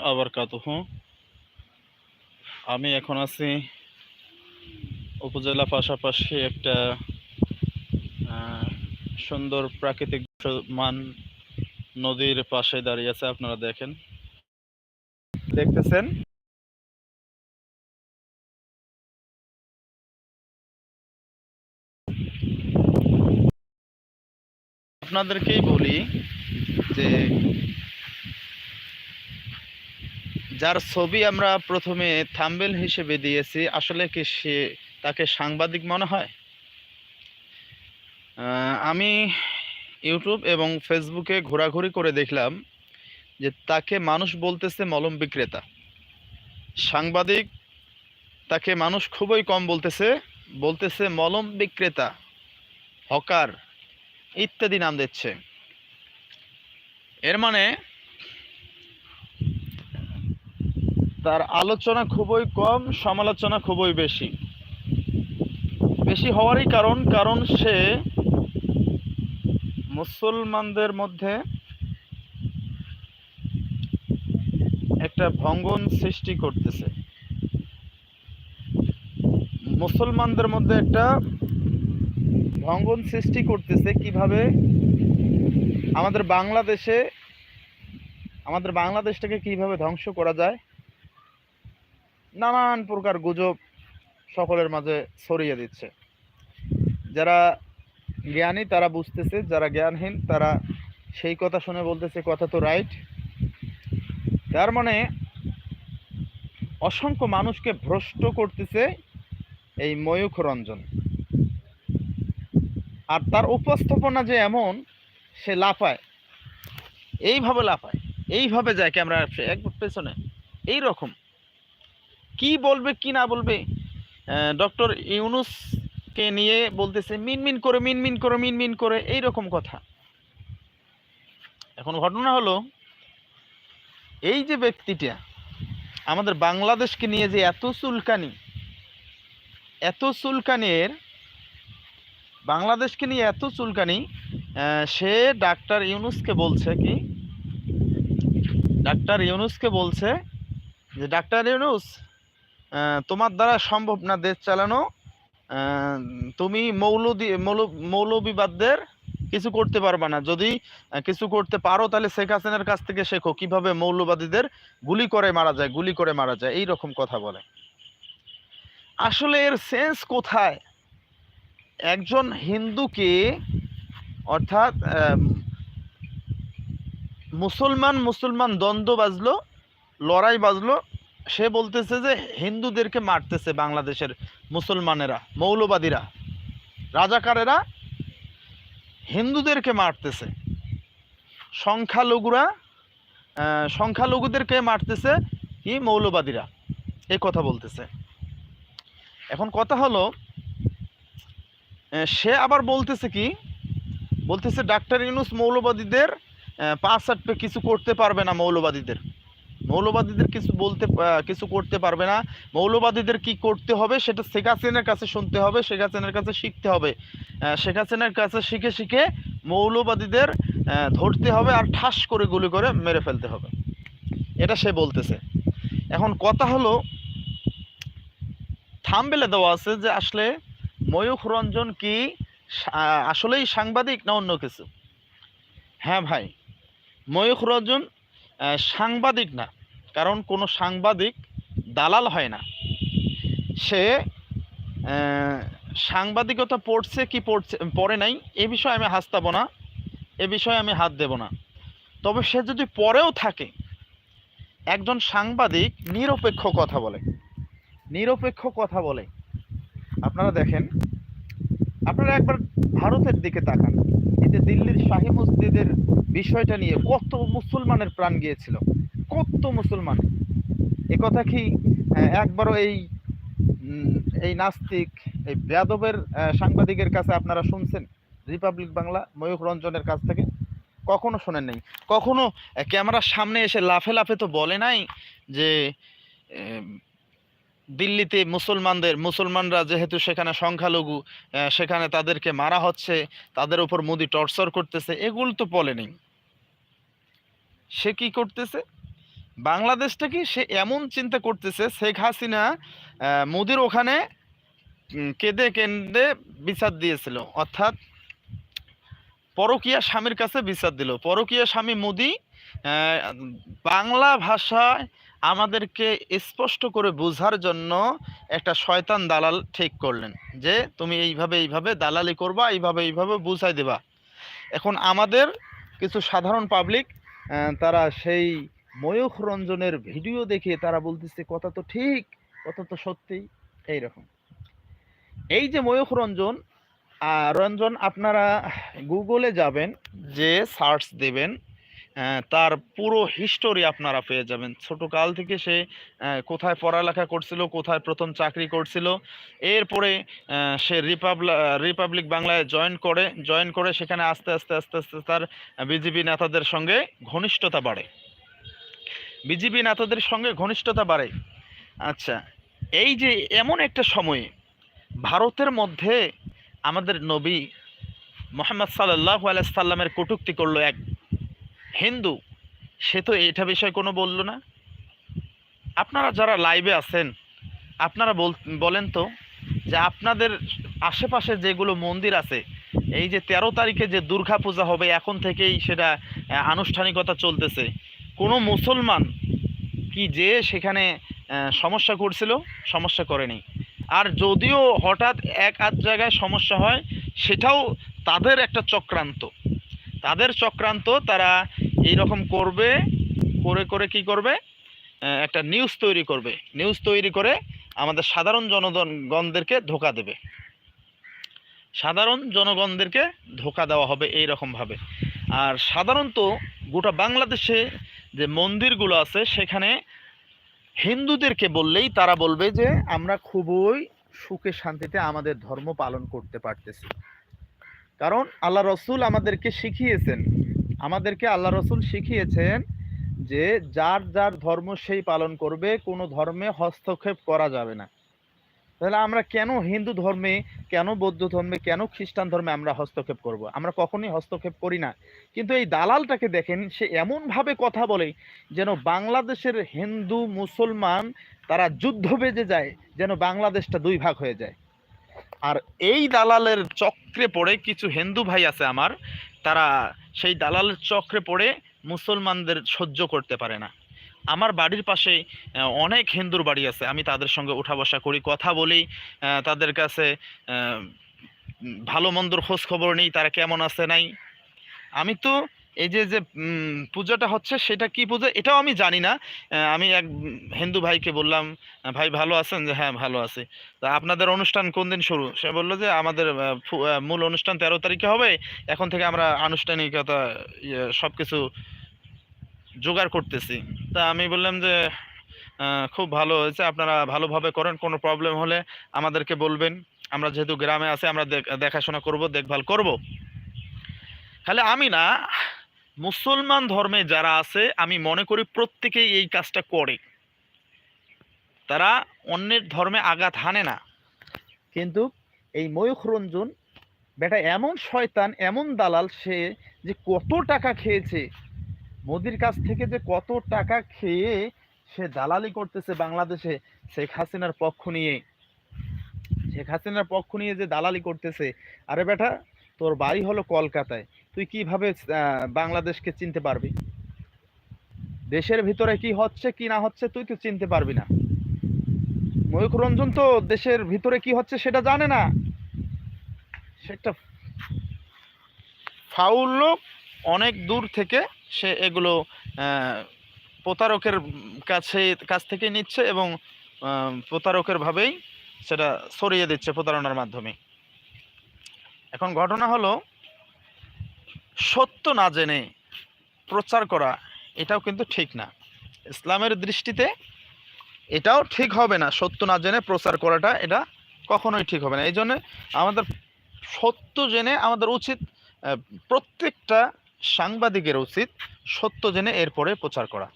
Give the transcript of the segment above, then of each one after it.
আবার কাতুহ আমি এখন আছি উপজেলা পাশাপাশি একটা সুন্দর প্রাকৃতিক মান নদীর পাশে দাঁড়িয়ে আছে, আপনারা দেখেন। দেখতেছেন? আপনাদেরকেই বলি যে যার ছবি আমরা প্রথমে থাম্বেল হিসেবে দিয়েছি, আসলে কি সে তাকে সাংবাদিক মনে হয়? আমি ইউটিউব এবং ফেসবুকে ঘোরাঘুরি করে দেখলাম যে তাকে মানুষ বলতেছে মলম বিক্রেতা। সাংবাদিক তাকে মানুষ খুবই কম বলতেছে বলতেছে মলম বিক্রেতা, হকার ইত্যাদি নাম দিচ্ছে। এর মানে তার আলোচনা খুবই কম, সমালোচনা খুবই বেশি। বেশি হওয়ারই কারণ কারণ সে মুসলমানদের মধ্যে একটা ভঙ্গন সৃষ্টি করতেছে। মুসলমানদের মধ্যে একটা ভঙ্গন সৃষ্টি করতেছে কীভাবে? আমাদের বাংলাদেশে, আমাদের বাংলাদেশটাকে কীভাবে ধ্বংস করা যায়? নানান প্রকার গুজব সকলের মাঝে ছড়িয়ে দিচ্ছে। যারা জ্ঞানী, তারা বুঝতেছে, যারা জ্ঞানহীন, তারা সেই কথা শুনে বলতেছে, কথা তো রাইট তার মানে অসংখ্য মানুষকে ভ্রষ্ট করতেছে এই ময়ূখ রঞ্জন। আর তার উপস্থাপনা যে এমন, সে লাফায়। এইভাবে লাফায়। এইভাবে যায় ক্যামেরা একবার পেছনে। এই রকম কি বলবে, কি না বলবে? ডক্টর ইউনুসকে নিয়ে বলতেছে মিনমিন করে মিনমিন করে মিনমিন করে, এই রকম কথা। এখন ঘটনা হলো, এই যে ব্যক্তিটা, আমাদের বাংলাদেশকে নিয়ে যে এত চুলকানি, এত চুলকানির বাংলাদেশকে নিয়ে এত চুলকানি সে ডাক্তার ইউনুসকে বলছে কি, ডাক্তার ইউনুসকে বলছে যে, ডাক্তার ইউনুস তোমার দ্বারা সম্ভব না দেশ চালানো। তুমি মৌলদি, মৌল- মৌলবিবাদদের কিছু করতে পারবে না। যদি কিছু করতে পারো, তাহলে শেখ হাসিনার কাছ থেকে শেখো কীভাবে মৌলবাদীদের গুলি করে মারা যায়, গুলি করে মারা যায় এই রকম কথা বলে। আসলে এর সেন্স কোথায়? একজন হিন্দুকে, অর্থাৎ মুসলমান মুসলমান দ্বন্দ্ব বাজলো, লড়াই বাজলো সে বলতেছে যে হিন্দুদেরকে মারতেছে বাংলাদেশের মুসলমানেরা, মৌলবাদীরা, রাজাকারেরা, হিন্দুদেরকে মারতেছে। সংখ্যালঘুরা সংখ্যালঘুদেরকে মারতেছে কি মৌলবাদীরা এই কথা বলতেছে। এখন কথা হলো সে আবার বলতেছে কি, বলতেছে ডাক্তার ইউনুস মৌলবাদীদের পাঁচ আট কিছু করতে পারবে না মৌলবাদীদের। মৌলবাদীদের কিছু বলতে কিছু করতে পারবে না। মৌলবাদীদের কি করতে হবে সেটা শেখ হাসিনার কাছে শুনতে হবে, শেখ হাসিনার কাছে শিখতে হবে। শেখ হাসিনার কাছে শিখে শিখে মৌলবাদীদের ধরতে হবে আর ঠাস করে গুলি করে মেরে ফেলতে হবে। এটা সে বলতেছে। এখন কথা হলো, থামবেলে দেওয়া আছে যে আসলে ময়ূখ রঞ্জন কি আসলেই সাংবাদিক না অন্য কিছু? হ্যাঁ ভাই, ময়ূখ রঞ্জন সাংবাদিক না। কারণ কোনো সাংবাদিক দালাল হয় না। সে সাংবাদিকতা পড়ছে কি পড়ছে, পড়ে নাই, এ বিষয়ে আমি হাসতাব না, এ বিষয়ে আমি হাত দেব না। তবে সে যদি পরেও থাকে, একজন সাংবাদিক নিরপেক্ষ কথা বলে। নিরপেক্ষ কথা বলে। আপনারা দেখেন, আপনারা একবার ভারতের দিকে তাকান। এই যে দিল্লির শাহী মসজিদের বিষয়টা নিয়ে কত মুসলমানের প্রাণ গিয়েছিল। কত মুসলমান? এ কথা কি একবারও এই এই নাস্তিক, এই বেয়াদবের সাংবাদিকের কাছে আপনারা শুনছেন রিপাবলিক বাংলা, ময়ূখ রঞ্জনের কাছ থেকে? কখনো শোনেন নাই। কখনো ক্যামেরার সামনে এসে লাফে লাফে তো বলে নাই যে দিল্লিতে মুসলমানদের, মুসলমানরা যেহেতু সেখানে সংখ্যালঘু সেখানে তাদেরকে মারা হচ্ছে, তাদের উপর মোদি টর্চার করতেছে, এগুলো তো বলেনি সে কি করতেছে? বাংলাদেশটা কি সে এমন চিন্তা করতেছে, শেখ হাসিনা মোদির ওখানে কেঁদে কেঁদে বিচার দিয়েছিল। অর্থাৎ পরকীয়া স্বামীর কাছে বিচার দিল। পরকীয়া স্বামী মোদি বাংলা ভাষায় আমাদেরকে স্পষ্ট করে বোঝার জন্য একটা শয়তান দালাল ঠিক করলেন যে, তুমি এইভাবে এইভাবে দালালি করবা, এইভাবে এইভাবে বুঝাই দেবা। এখন আমাদের কিছু সাধারণ পাবলিক তারা সেই ময়ূখ রঞ্জনের ভিডিও দেখে তারা বলতেছে, কথা তো ঠিক, কথা তো সত্যি এইরকম। এই যে ময়ূখ রঞ্জন রঞ্জন, আপনারা গুগলে যাবেন, যে সার্চ দেবেন তার পুরো হিস্টোরি আপনারা পেয়ে যাবেন। ছোট কাল থেকে সে কোথায় পড়ালেখা করছিল, কোথায় প্রথম চাকরি করছিল, এরপরে সে রিপাবলা, রিপাবলিক বাংলায় জয়েন করে জয়েন করে সেখানে আস্তে আস্তে আস্তে আস্তে তার বিজেপি নেতাদের সঙ্গে ঘনিষ্ঠতা বাড়ে। বিজেপি নেতাদের সঙ্গে ঘনিষ্ঠতা বাড়ে। আচ্ছা এই যে এমন একটা সময়ে ভারতের মধ্যে আমাদের নবী মোহাম্মদ সাল্লাহ আলাইসাল্লামের কটুক্তি করল এক হিন্দু, সে তো এটা বিষয়ে কোনো বলল না? আপনারা যারা লাইভে আছেন, আপনারা বল, বলেন তো যে আপনাদের আশেপাশে যেগুলো মন্দির আছে, এই যে তেরো তারিখে যে দুর্গা পূজা হবে, এখন থেকেই সেটা আনুষ্ঠানিকতা চলতেছে। কোনো মুসলমান কি যে সেখানে সমস্যা করছিল, সমস্যা করেনি। আর যদিও হঠাৎ এক আধ জায়গায় সমস্যা হয়, সেটাও তাদের একটা চক্রান্ত। তাদের চক্রান্ত তারা এই রকম করবে, করে করে কি করবে? একটা নিউজ তৈরি করবে। নিউজ তৈরি করে আমাদের সাধারণ জনগণদেরকে ধোকা দেবে। সাধারণ জনগণদেরকে ধোকা দেওয়া হবে এই রকম ভাবে আর সাধারণত গোটা বাংলাদেশে যে মন্দিরগুলো আছে, সেখানে হিন্দুদেরকে বললেই তারা বলবে যে, আমরা খুবই সুখে শান্তিতে আমাদের ধর্ম পালন করতে পারতেছি। কারণ আল্লাহ রসুল আমাদেরকে শিখিয়েছেন। আমাদেরকে আল্লাহ রসুল শিখিয়েছেন যে, যার যার ধর্ম সেই পালন করবে, কোনো ধর্মে হস্তক্ষেপ করা যাবে না। তাহলে আমরা কেন হিন্দু ধর্মে, কেন বৌদ্ধ ধর্মে, কেন খ্রিস্টান ধর্মে আমরা হস্তক্ষেপ করব? আমরা কখনোই হস্তক্ষেপ করি না। কিন্তু এই দালালটাকে দেখেন, সে এমনভাবে কথা বলে যেন বাংলাদেশের হিন্দু, মুসলমান তারা যুদ্ধ বেজে যায়, যেন বাংলাদেশটা দুই ভাগ হয়ে যায়। আর এই দালালের চক্রে পড়ে কিছু হিন্দু ভাই আছে আমার, তারা সেই দালালের চক্রে পড়ে মুসলমানদের সহ্য করতে পারে না। আমার বাড়ির পাশে অনেক হিন্দুর বাড়ি আছে। আমি তাদের সঙ্গে উঠা বসা করি কথা বলি তাদের কাছে ভালো মন্দর খোঁজ খবর নেই তারা কেমন আছে নাই। আমি তো এই যে যে পূজাটা হচ্ছে সেটা কি পূজা? এটাও আমি জানি না। আমি এক হিন্দু ভাইকে বললাম ভাই ভালো আছেন? যে হ্যাঁ ভালো আছে। তা আপনাদের অনুষ্ঠান কোন দিন শুরু? সে বলল যে আমাদের মূল অনুষ্ঠান তেরো তারিখে হবে। এখন থেকে আমরা আনুষ্ঠানিকতা ইয়ে, সব কিছু জোগাড় করতেছি। তা আমি বললাম যে খুব ভালো হয়েছে। আপনারা ভালোভাবে করেন, কোনো প্রবলেম হলে আমাদেরকে বলবেন। আমরা যেহেতু গ্রামে আছে, আমরা দেখ- দেখাশোনা করব, দেখভাল করব। তাহলে আমি না, মুসলমান ধর্মে যারা আছে, আমি মনে করি প্রত্যেকেই এই কাজটা করে। তারা অন্যের ধর্মে আঘাত হানে না। কিন্তু এই ময়ূখ রঞ্জন, বেটা এমন শয়তান, এমন দালাল, সে যে কত টাকা খেয়েছে মোদির কাছ থেকে যে কত টাকা খেয়ে সে দালালি করতেছে বাংলাদেশে, শেখ হাসিনার পক্ষ নিয়ে। শেখ হাসিনার পক্ষ নিয়ে যে দালালি করতেছে, আরে বেটা, তোর বাড়ি হলো কলকাতায়। তুই কীভাবে বাংলাদেশকে চিনতে পারবি? দেশের ভিতরে কি হচ্ছে, কি না হচ্ছে, তুই তো চিনতে পারবি না। ময়ূখ রঞ্জন তো দেশের ভিতরে কি হচ্ছে সেটা জানে না। সেটা ফাউল লোক অনেক দূর থেকে সে এগুলো প্রতারকের কাছে, কাছ থেকে নিচ্ছে এবং প্রতারকের ভাবেই সেটা সরিয়ে দিচ্ছে প্রতারণার মাধ্যমে। এখন ঘটনা হলো, সত্য না জেনে প্রচার করা, এটাও কিন্তু ঠিক না। ইসলামের দৃষ্টিতে এটাও ঠিক হবে না, সত্য না জেনে প্রচার করাটা এটা কখনোই ঠিক হবে না। এই জন্য আমাদের সত্য জেনে আমাদের উচিত প্রত্যেকটা সাংবাদিকের উচিত সত্য জেনে এরপরে প্রচার করা।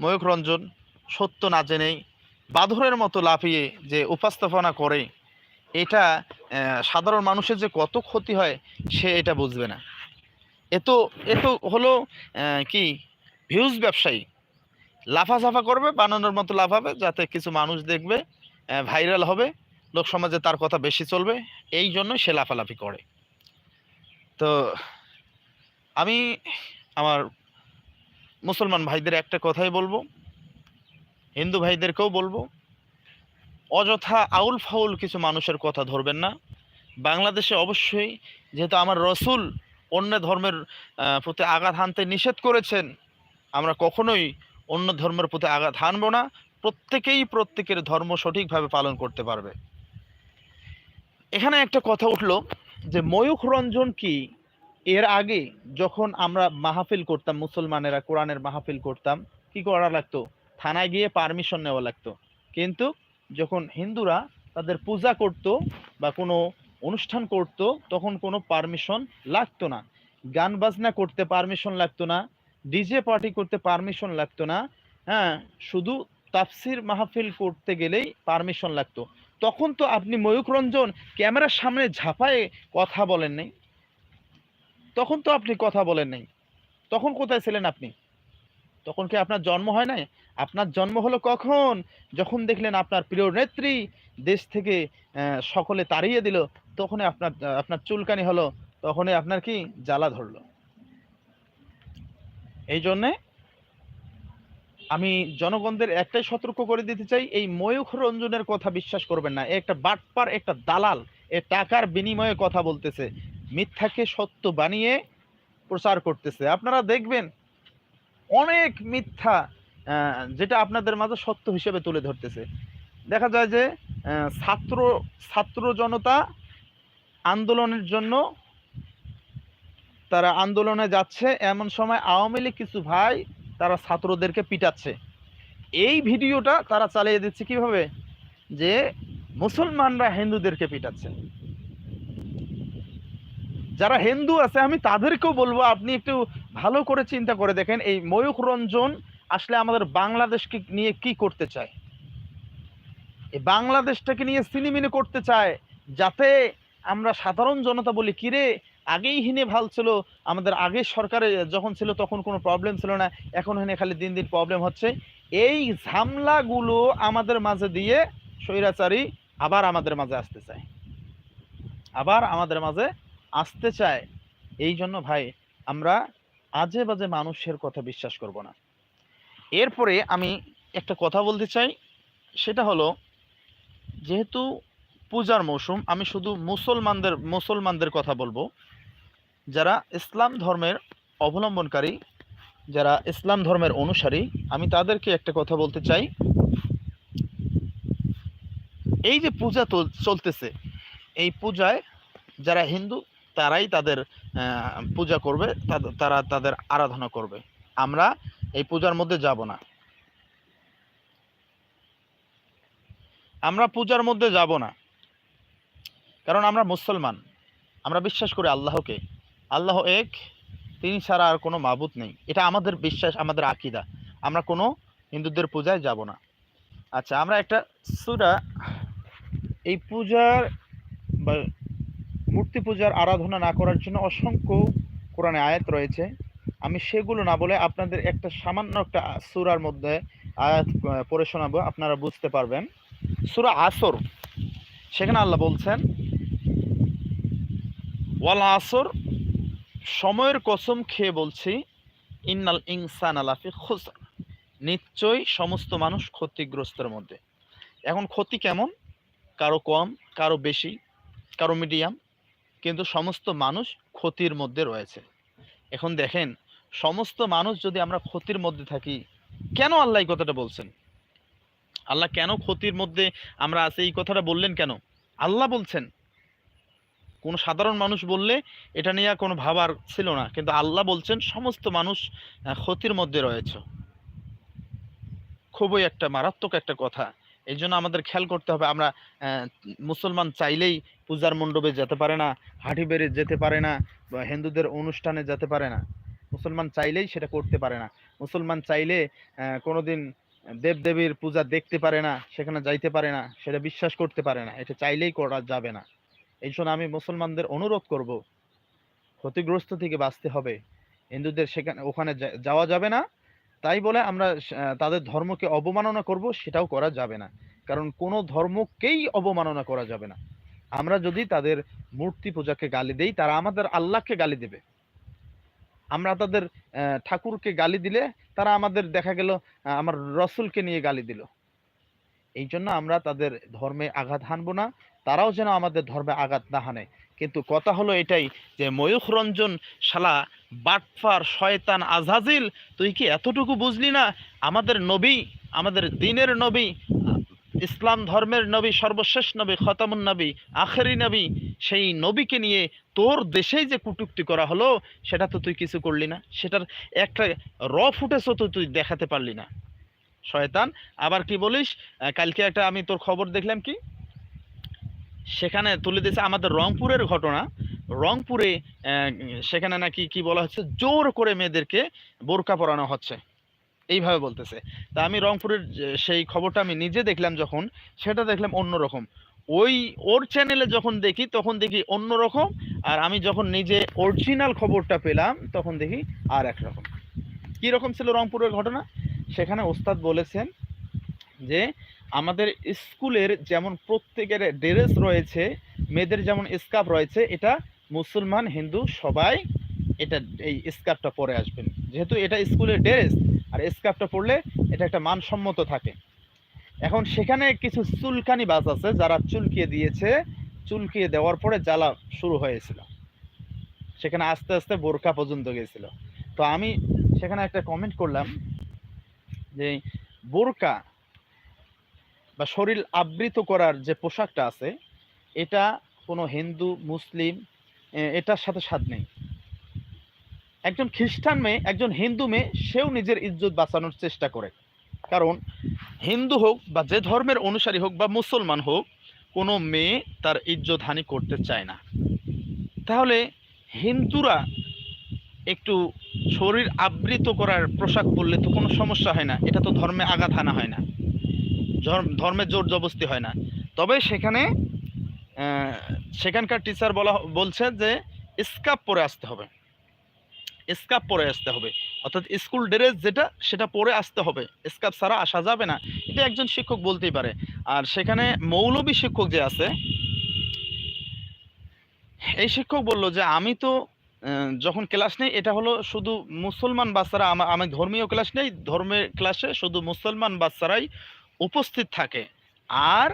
ময়ূখ রঞ্জন সত্য না জেনেই বাঁধরের মতো লাফিয়ে যে উপস্থাপনা করে, এটা সাধারণ মানুষের যে কত ক্ষতি হয়, সে এটা বুঝবে না। এ তো এ তো হলো কি ভিউজ ব্যবসায়ী। লাফাঝাফা করবে, বানানোর মতো লাফাবে, যাতে কিছু মানুষ দেখবে ভাইরাল হবে, লোক সমাজে তার কথা বেশি চলবে, এই জন্য সে লাফালাফি করে। তো আমি আমার মুসলমান ভাইদের একটা কথাই বলব, হিন্দু ভাইদেরকেও বলব, অযথা আউল ফাউল কিছু মানুষের কথা ধরবেন না। বাংলাদেশে অবশ্যই যেহেতু আমার রসুল অন্য ধর্মের প্রতি আঘাত হানতে নিষেধ করেছেন, আমরা কখনোই অন্য ধর্মের প্রতি আঘাত হানব না, প্রত্যেকেই প্রত্যেকের ধর্ম সঠিকভাবে পালন করতে পারবে। এখানে একটা কথা উঠল যে ময়ূখ রঞ্জন কি? এর আগে যখন আমরা মাহফিল করতাম, মুসলমানেরা কোরআনের মাহফিল করতাম, কি করা লাগতো? থানায় গিয়ে পারমিশন নেওয়া লাগতো। কিন্তু যখন হিন্দুরা তাদের পূজা করত বা কোনো অনুষ্ঠান করত, তখন কোনো পারমিশন লাগতো না। গান বাজনা করতে পারমিশন লাগতো না, ডিজে পার্টি করতে পারমিশন লাগতো না হ্যাঁ শুধু তাফসির মাহফিল করতে গেলেই পারমিশন লাগতো। তখন তো আপনি ময়ূক রঞ্জন ক্যামেরার সামনে ঝাঁপায়ে কথা বলেন নাই তখন তো আপনি কথা বলেন নাই। তখন কোথায় ছিলেন আপনি? তখন কি আপনার জন্ম হয় নাই? আপনার জন্ম হলো কখন? যখন দেখলেন আপনার প্রিয় নেত্রী দেশ থেকে সকলে তাড়িয়ে দিল, তখনই আপনার আপনার চুলকানি হলো, তখনই আপনার কি জ্বালা ধরলো। এই জন্যে আমি জনগণদের একটাই সতর্ক করে দিতে চাই, এই ময়ূখ রঞ্জনের কথা বিশ্বাস করবেন না। একটা বাটপার, একটা দালাল, এ টাকার বিনিময়ে কথা বলতেছে। মিথ্যাকে সত্য বানিয়ে প্রচার করতেছে। আপনারা দেখবেন অনেক মিথ্যা যেটা আপনাদের মাঝে সত্য হিসেবে তুলে ধরতেছে। দেখা যায় যে ছাত্র ছাত্র জনতা আন্দোলনের জন্য তারা আন্দোলনে যাচ্ছে। এমন সময় আওয়ামী লীগ কিছু ভাই তারা ছাত্রদেরকে পিটাচ্ছে। এই ভিডিওটা তারা চালিয়ে দিচ্ছে কীভাবে? যে মুসলমানরা হিন্দুদেরকে পিটাচ্ছে। যারা হিন্দু আছে, আমি তাদেরকেও বলব, আপনি একটু ভালো করে চিন্তা করে দেখেন, এই ময়ূখ রঞ্জন আসলে আমাদের বাংলাদেশকে নিয়ে কি করতে চায়? এই বাংলাদেশটাকে নিয়ে সিনেমিনে করতে চায়, যাতে আমরা সাধারণ জনতা বলি কিরে আগেই হিনে ভালো ছিল, আমাদের আগের সরকারে যখন ছিল তখন কোনো প্রবলেম ছিল না, এখন হেনে খালি দিন দিন প্রবলেম হচ্ছে। এই ঝামলাগুলো আমাদের মাঝে দিয়ে স্বৈরাচারী আবার আমাদের মাঝে আসতে চায়। আবার আমাদের মাঝে আসতে চায়, এই জন্য ভাই আমরা আজে বাজে মানুষের কথা বিশ্বাস করব না। এরপরে আমি একটা কথা বলতে চাই, সেটা হলো যেহেতু পূজার মৌসুম, আমি শুধু মুসলমানদের মুসলমানদের কথা বলব। যারা ইসলাম ধর্মের অবলম্বনকারী, যারা ইসলাম ধর্মের অনুসারী, আমি তাদেরকে একটা কথা বলতে চাই। এই যে পূজা চলতেছে, এই পূজায় যারা হিন্দু তারাই তাদের পূজা করবে তারা তাদের আরাধনা করবে। আমরা এই পূজার মধ্যে যাব না। আমরা পূজার মধ্যে যাব না। কারণ আমরা মুসলমান। আমরা বিশ্বাস করি আল্লাহকে। আল্লাহ এক, তিনি ছাড়া আর কোনো মাবুত নেই। এটা আমাদের বিশ্বাস, আমাদের আকিদা। আমরা কোনো হিন্দুদের পূজায় যাব না। আচ্ছা আমরা একটা সুরা, এই পূজার মূর্তি পূজার আরাধনা না করার জন্য অসংখ্য কোরআনে আয়াত রয়েছে। আমি সেগুলো না বলে আপনাদের একটা সামান্য একটা সুরার মধ্যে আয়াত পড়ে শোনাবো, আপনারা বুঝতে পারবেন। সুরা আসর, সেখানে আল্লাহ বলছেন, ওয়াল আসর, সময়ের কসম খেয়ে বলছি, ইন্নাল ইনসান আলাফি খুসর, নিশ্চয়ই সমস্ত মানুষ ক্ষতিগ্রস্তের মধ্যে। এখন ক্ষতি কেমন? কারও কম, কারও বেশি, কারও মিডিয়াম কিন্তু সমস্ত মানুষ ক্ষতির মধ্যে রয়েছে। এখন দেখেন, সমস্ত মানুষ যদি আমরা ক্ষতির মধ্যে থাকি, কেন আল্লাহ এই কথাটা বলছেন? আল্লাহ কেন ক্ষতির মধ্যে আমরা আছি, এই কথাটা বললেন কেন? আল্লাহ বলছেন। কোন সাধারণ মানুষ বললে এটা নিয়ে কোনো ভাবার ছিল না, কিন্তু আল্লাহ বলছেন সমস্ত মানুষ ক্ষতির মধ্যে রয়েছে। খুবই একটা মারাত্মক একটা কথা। এই জন্য আমাদের খেয়াল করতে হবে, আমরা মুসলমান চাইলেই পূজার মণ্ডপে যেতে পারে না, হাঁটি বেড়ে যেতে পারে না, বা হিন্দুদের অনুষ্ঠানে যেতে পারে না। মুসলমান চাইলেই সেটা করতে পারে না। মুসলমান চাইলে কোনোদিন দেবদেবীর পূজা দেখতে পারে না, সেখানে যাইতে পারে না, সেটা বিশ্বাস করতে পারে না, এটা চাইলেই করা যাবে না। এই জন্য আমি মুসলমানদের অনুরোধ করব, ক্ষতিগ্রস্ত থেকে বাঁচতে হবে। হিন্দুদের সেখানে, ওখানে যাওয়া যাবে না তাই বলে আমরা তাদের ধর্মকে অবমাননা করব, সেটাও করা যাবে না। কারণ কোনো ধর্মকেই অবমাননা করা যাবে না। আমরা যদি তাদের মূর্তি পূজাকে গালি দেই, তারা আমাদের আল্লাহকে গালি দেবে। আমরা তাদের ঠাকুরকে গালি দিলে তারা আমাদের দেখা গেল আমার রসুলকে নিয়ে গালি দিল। এই জন্য আমরা তাদের ধর্মে আঘাত হানবো না। তারাও যেন আমাদের ধর্মে আঘাত না হানে। কিন্তু কথা হলো এটাই যে ময়ূখ রঞ্জন শালা বাটফার শয়তান আজাজিল, তুই কি এতটুকু বুঝলি না? আমাদের নবী, আমাদের দিনের নবী, ইসলাম ধর্মের নবী, সর্বশেষ নবী, খতামুন নবী, আখেরি নবী, সেই নবীকে নিয়ে তোর দেশেই যে কটূক্তি করা হলো, সেটা তো তুই কিছু করলি না। সেটার একটা র ফুটেজও তো তুই দেখাতে পারলি না। শয়তান, আবার কি বলিস? কালকে একটা আমি তোর খবর দেখলাম কি? সেখানে তুলে দিয়েছে আমাদের রংপুরের ঘটনা। রংপুরে সেখানে নাকি কি বলা হচ্ছে, জোর করে মেয়েদেরকে বোরকা পরানো হচ্ছে। এইভাবে বলতেছে। তা আমি রংপুরের সেই খবরটা আমি নিজে দেখলাম যখন, সেটা দেখলাম অন্যরকম। ওই, ওর চ্যানেলে যখন দেখি, তখন দেখি অন্যরকম, আর আমি যখন নিজে অরিজিনাল খবরটা পেলাম, তখন দেখি আর এক রকম কি রকম ছিল রংপুরের ঘটনা? সেখানে ওস্তাদ বলেছেন যে আমাদের স্কুলের যেমন প্রত্যেকের ড্রেস রয়েছে, মেয়েদের যেমন স্কার্ফ রয়েছে, এটা মুসলমান, হিন্দু সবাই এটা, এই স্কার্ফটা পরে আসবেন। যেহেতু এটা স্কুলের ড্রেস, আর স্কার্ফটা পরলে এটা একটা মানসম্মত থাকে। এখন সেখানে কিছু চুলকানি বাস আছে, যারা চুলকিয়ে দিয়েছে, চুলকিয়ে দেওয়ার পরে জ্বালা শুরু হয়েছিল। সেখানে আস্তে আস্তে বোরকা পর্যন্ত গেছিল। তো আমি সেখানে একটা কমেন্ট করলাম যে বোরকা বা শরীর আবৃত করার যে পোশাকটা আছে, এটা কোনো হিন্দু, মুসলিম এটার সাথে স্বাদ নেই। একজন খ্রিস্টান মেয়ে, একজন হিন্দু মেয়ে, সেও নিজের ইজ্জত বাঁচানোর চেষ্টা করে। কারণ হিন্দু হোক বা যে ধর্মের অনুসারী হোক বা মুসলমান হোক, কোনো মেয়ে তার ইজ্জত হানি করতে চায় না। তাহলে হিন্দুরা একটু শরীর আবৃত করার পোশাক পরলে তো কোনো সমস্যা হয় না, এটা তো ধর্মে আঘাত হানা হয় না। ধর্ম- ধর্মে জোর জবস্তি হয় না। তবে সেখানে সেখানকার টিচার বলা, বলছে যে স্কাপ পরে আসতে হবে। স্কাপ পরে আসতে হবে। অর্থাৎ স্কুল ড্রেস যেটা, সেটা পরে আসতে হবে। স্কাপ ছাড়া আসা যাবে না। এটা একজন শিক্ষক বলতেই পারে। আর সেখানে মৌলবী শিক্ষক যে আছে, এই শিক্ষক বলল যে, আমি তো যখন ক্লাস নেই, এটা হলো শুধু মুসলমান বাচ্চারা, আমি ধর্মীয় ক্লাস নেই, ধর্মের ক্লাসে শুধু মুসলমান বাচ্চারাই উপস্থিত থাকে। আর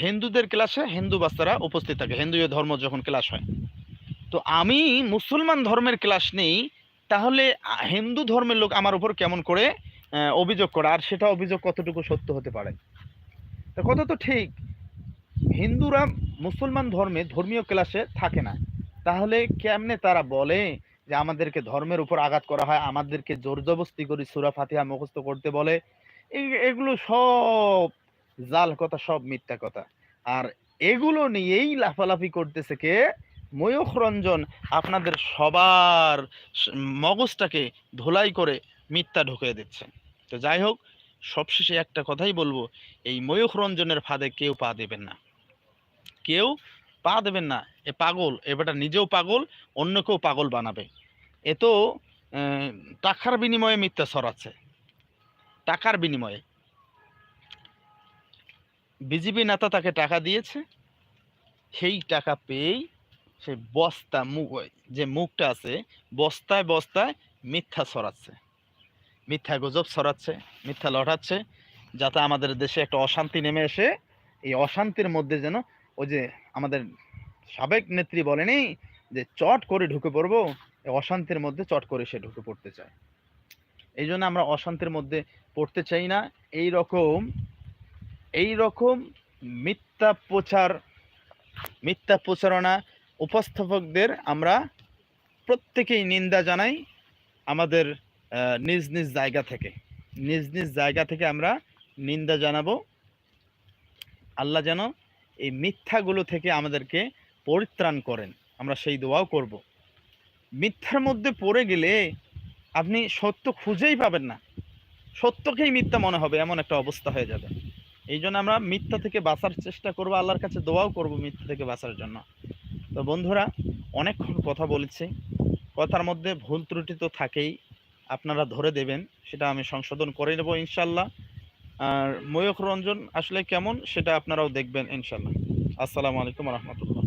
হিন্দুদের ক্লাসে হিন্দু বাচ্চারা উপস্থিত থাকে। হিন্দুীয় ধর্ম যখন ক্লাস হয়। তো আমি মুসলমান ধর্মের ক্লাস নেই, তাহলে হিন্দু ধর্মের লোক আমার উপর কেমন করে অভিযোগ করে? আর সেটা অভিযোগ কতটুকু সত্য হতে পারে? কথা তো ঠিক। হিন্দুরা মুসলমান ধর্মে ধর্মীয় ক্লাসে থাকে না। তাহলে কেমনে তারা বলে যে আমাদেরকে ধর্মের উপর আঘাত করা হয়? আমাদেরকে জোর জবস্তি করে সুরা ফাতিহা মুখস্থ করতে বলে। এগুলো সব জাল কথা, সব মিথ্যা কথা। আর এগুলো নিয়েই লাফালাফি করতেছে কে? ময়ূখ রঞ্জন আপনাদের সবার মগজটাকে ধোলাই করে মিথ্যা ঢুকিয়ে দিচ্ছে। তো যাই হোক, সবশেষে একটা কথাই বলব, এই ময়ূখ রঞ্জনের ফাঁদে কেউ পা দেবেন না। কেউ পা দেবেন না। এ পাগল এবারটা নিজেও পাগল, অন্য কেউ পাগল বানাবে। এ তো টাকার বিনিময়ে মিথ্যা ছড়াচ্ছে। টাকার বিনিময়ে। বিজেপি নেতা তাকে টাকা দিয়েছে। সেই টাকা পেয়েই সে বস্তা মুখ যে মুখটা আছে, বস্তায় বস্তায় মিথ্যা ছড়াচ্ছে। মিথ্যা গুজব ছড়াচ্ছে, মিথ্যা লটাচ্ছে যাতে আমাদের দেশে একটা অশান্তি নেমে এসে এই অশান্তির মধ্যে যেন ওই যে আমাদের সাবেক নেত্রী বলেনি যে চট করে ঢুকে পড়ব অশান্তির মধ্যে চট করে সে ঢুকে পড়তে চায়। এই জন্য আমরা অশান্তির মধ্যে পড়তে চাই না। এই রকম এই রকম মিথ্যা প্রচার, মিথ্যা প্রচারণা উপস্থাপকদের আমরা প্রত্যেকেই নিন্দা জানাই আমাদের নিজ নিজ জায়গা থেকে। নিজ নিজ জায়গা থেকে আমরা নিন্দা জানাব। আল্লাহ যেন এই মিথ্যাগুলো থেকে আমাদেরকে পরিত্রাণ করেন। আমরা সেই দোয়াও করব। মিথ্যার মধ্যে পড়ে গেলে আপনি সত্য খুঁজেই পাবেন না। সত্যকেই মিথ্যা মনে হবে, এমন একটা অবস্থা হয়ে যাবে। এই জন্য আমরা মিথ্যা থেকে বাঁচার চেষ্টা করব, আল্লাহর কাছে দোয়াও করব মিথ্যা থেকে বাঁচার জন্য। তো বন্ধুরা, অনেকক্ষণ কথা বলেছি। কথার মধ্যে ভুল ত্রুটি তো থাকেই, আপনারা ধরে দেবেন, সেটা আমি সংশোধন করে নেব ইনশাল্লাহ আর ময়ূখ রঞ্জন আসলে কেমন, সেটা আপনারাও দেখবেন ইনশাল্লাহ আসসালামু আলাইকুম রহমতুল্লাহ।